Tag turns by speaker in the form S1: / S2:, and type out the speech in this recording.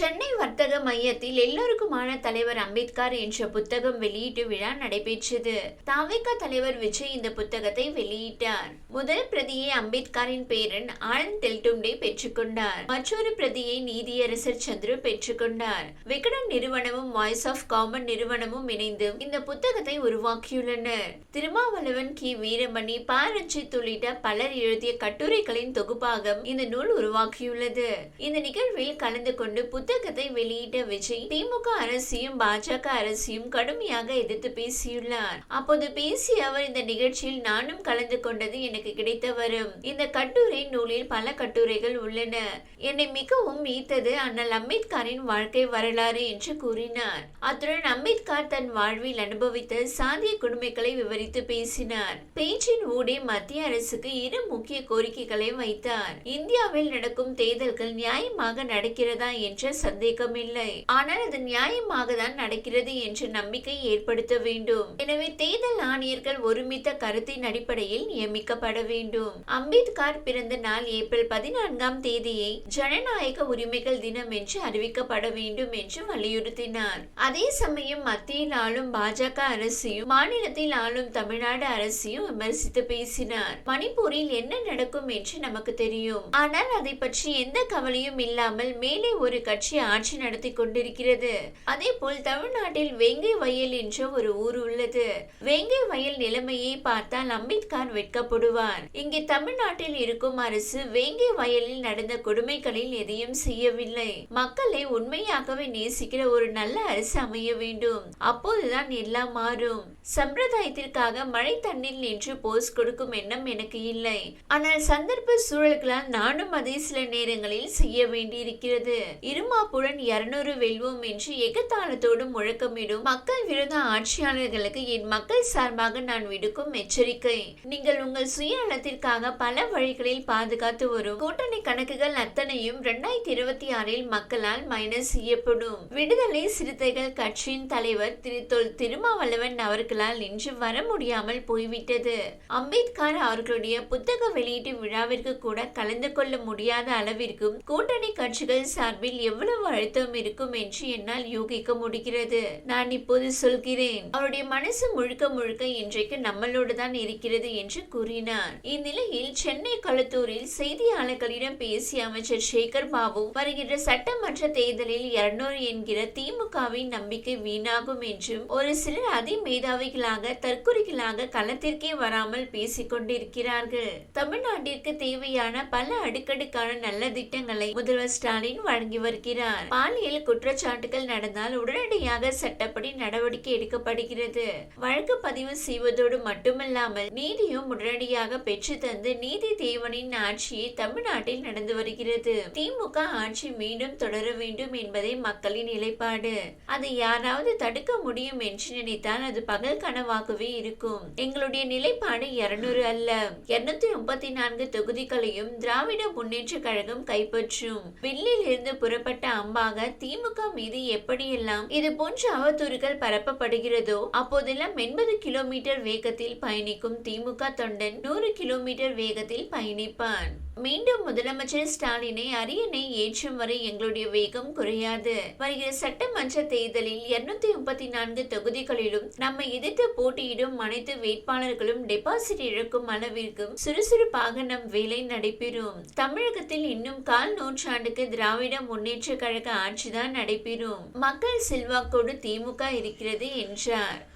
S1: சென்னை வர்த்தக மையத்தில் எல்லோருக்குமான தலைவர் அம்பேத்கர் என்ற புத்தகம் வெளியீட்டு விழா நடைபெற்றது. தாவேகா தலைவர் விஜய் இந்த புத்தகத்தை வெளியிட்டார். முதல் பிரதியை அம்பேத்கரின் பேரன் ஆனந்த் தெல்டும்டே பெற்றுக்கொண்டார் மற்றொரு பிரதியை நீதியரசர் சந்துரு பெற்றுக்கொண்டார் விகடன் நிறுவனமும் வாய்ஸ் ஆஃப் காமன் நிறுவனமும் இணைந்து இந்த புத்தகத்தை உருவாக்கியுள்ளனர். திருமாவளவன் கி. வீரமணி ப. ரஞ்சித் உள்ளிட்ட பலர் எழுதிய கட்டுரைகளின் தொகுப்பாகம் இந்த நூல் உருவாக்கியுள்ளது. இந்த நிகழ்வில் கலந்து கொண்டு புத்தகத்தை வெளியிட்ட விஜய் திமுக அரசையும் பாஜக அரசையும் கடுமையாக எதிர்த்து பேசியுள்ளார். அப்போது பேசிய அவர் இந்த நிகழ்ச்சியில் நானும் கலந்து கொண்டது எனக்கு கிடைத்த வரும். இந்த கட்டுரை நூலில் பல கட்டுரைகள் உள்ளன. என்னை மிகவும் ஈர்த்தது அண்ணல் அம்பேத்கரின் வாழ்க்கை வரலாறு என்று கூறினார். அத்துடன் அம்பேத்கர் தன் வாழ்வில் அனுபவித்த சாதிய கொடுமைகளை விவரித்து பேசினார். பேச்சின் ஊடே மத்திய அரசுக்கு இரு முக்கிய கோரிக்கைகளை வைத்தார். இந்தியாவில் நடக்கும் தேர்தல்கள் நியாயமாக நடக்கிறதா என்ற சந்தேகமில்லை. ஆனால் அது நியாயமாக தான் நடக்கிறது என்ற நம்பிக்கை ஏற்படுத்த வேண்டும். எனவே தேர்தல் ஆணையர்கள் ஒருமித்த கருத்தின் அடிப்படையில் நியமிக்கப்பட வேண்டும். அம்பேத்கர் பிறந்த நாள் ஏப்ரல் பதினான்காம் தேதியை ஜனநாயக உரிமைகள் தினம் என்று அறிவிக்கப்பட வேண்டும் என்று வலியுறுத்தினார். அதே சமயம் மத்தியில் ஆளும் பாஜக அரசையும் மாநிலத்தில் ஆளும் தமிழ்நாடு அரசையும் விமர்சித்து பேசினார். மணிப்பூரில் என்ன நடக்கும் என்று நமக்கு தெரியும். ஆனால் அதை பற்றி எந்த கவலையும் இல்லாமல் மேலே ஒரு கட்சி கட்சி ஆட்சி நடத்தி கொண்டிருக்கிறது. அதே போல் தமிழ்நாட்டில் வேங்கை வயல் என்ற ஒரு ஊர் உள்ளது. வேங்கை வயல் நிலைமையை பார்த்தால் அம்பேத்கர் வெட்கப்படுவார். இங்கே தமிழ்நாட்டில் இருக்கும் அரசு வேங்கை வயலில் நடந்த கொடுமைகளில் எதையும் செய்யவில்லை. மக்களை உண்மையாகவே நேசிக்கிற ஒரு நல்ல அரசு அமைய வேண்டும். அப்போதுதான் எல்லாம் மாறும். சம்பிரதாயத்திற்காக மழை தண்ணீர் நின்று போஸ் கொடுக்கும் எண்ணம் எனக்கு இல்லை. ஆனால் சந்தர்ப்ப சூழல்களால் நானும் அதை சில நேரங்களில் செய்ய வேண்டியிருக்கிறது. பெருமாப்புடன் இருநூறு வெல்வோம் என்று எகத்தாளத்தோடு முழக்கமிடும் மக்கள் விரோத ஆட்சியாளர்களுக்கு என் மக்கள் சார்பாக நான் விடுக்கும் எச்சரிக்கை. நீங்கள் உங்கள் சுய நலத்திற்காக பல வழிகளில் பாதுகாத்து வரும். கூட்டணி கணக்குகள் அத்தனையும் இரண்டாயிரத்தி இருபத்தி ஆறில் மக்களால் மைனஸ் செய்யப்படும். விடுதலை சிறுத்தைகள் கட்சியின் தலைவர் திரு தொல் திருமாவளவன் அவர்களால் இன்று வர முடியாமல் போய்விட்டது. அம்பேத்கர் அவர்களுடைய புத்தக வெளியீட்டு விழாவிற்கு கூட கலந்து கொள்ள முடியாத அளவிற்கும் கூட்டணி கட்சிகள் சார்பில் எவ்வளவு அழுத்தம் இருக்கும் என்று என்னால் யூகிக்க முடிகிறது. நான் இப்போது சொல்கிறேன். அவருடைய மனசு முழுக்க முழுக்க இன்றைக்கு நம்மளோடு தான் இருக்கிறது என்று கூறினார். இந்நிலையில் சென்னை களத்தூரில் செய்தியாளர்களிடம் பேசிய அமைச்சர் சேகர் பாபு வருகின்ற சட்டமன்ற தேர்தலில் இருநூறு என்கிற திமுகவின் நம்பிக்கை வீணாகும் என்றும் ஒரு சிலர் அதிமேதாவிகளாக தற்குறிகளாக களத்திற்கே வராமல் பேசிக் கொண்டிருக்கிறார்கள். தமிழ்நாட்டிற்கு தேவையான பல அடுக்கடுக்கான நல்ல திட்டங்களை முதல்வர் ஸ்டாலின் வழங்கி வருகிறார். இருக்கிறார் பாலியல் குற்றச்சாட்டுகள் நடந்தால் உடனடியாக சட்டப்படி நடவடிக்கை எடுக்கப்படுகிறது. வழக்கு பதிவு செய்வதோடு மட்டுமல்லாமல் நீதியும் உடனடியாக பெற்று தந்து நீதி தேவனின் ஆட்சியை தமிழ்நாட்டில் நடந்து வருகிறது. திமுக ஆட்சி மீண்டும் தொடர வேண்டும் என்பதே மக்களின் நிலைப்பாடு. அதை யாராவது தடுக்க முடியும் என்று நினைத்தால் அது பகல் கனவாகவே இருக்கும். எங்களுடைய நிலைப்பாடு இருநூறு அல்ல. இருநூத்தி முப்பத்தி நான்கு தொகுதிகளையும் திராவிட முன்னேற்ற கழகம் கைப்பற்றும். வில்லில் இருந்து புறப்பட்ட அம்பாக திமுக மீது எப்படியெல்லாம் இது போன்ற அவதூறுகள் பரப்பப்படுகிறதோ அப்போதெல்லாம் எண்பது கிலோமீட்டர் வேகத்தில் பயணிக்கும் திமுக தொண்டன் நூறு கிலோமீட்டர் வேகத்தில் பயணிப்பான். மீண்டும் முதலமைச்சர் ஸ்டாலினை அரியணை ஏற்றும் வரை எங்களுடைய வேகம் குறையாது. வருகிற சட்டமன்ற தேர்தலில் இருநூத்தி முப்பத்தி நான்கு தொகுதிகளிலும் நம்மை எதிர்த்து போட்டியிடும் அனைத்து வேட்பாளர்களும் டெபாசிட் இழக்கும் அளவிற்கும் சுறுசுறுப்பாக நம் வேலை நடைபெறும். தமிழகத்தில் இன்னும் கால் நூற்றாண்டுக்கு திராவிட முன்னேற்ற கழக ஆட்சிதான் நடைபெறும். மக்கள் செல்வாக்கோடு திமுக இருக்கிறது என்றார்.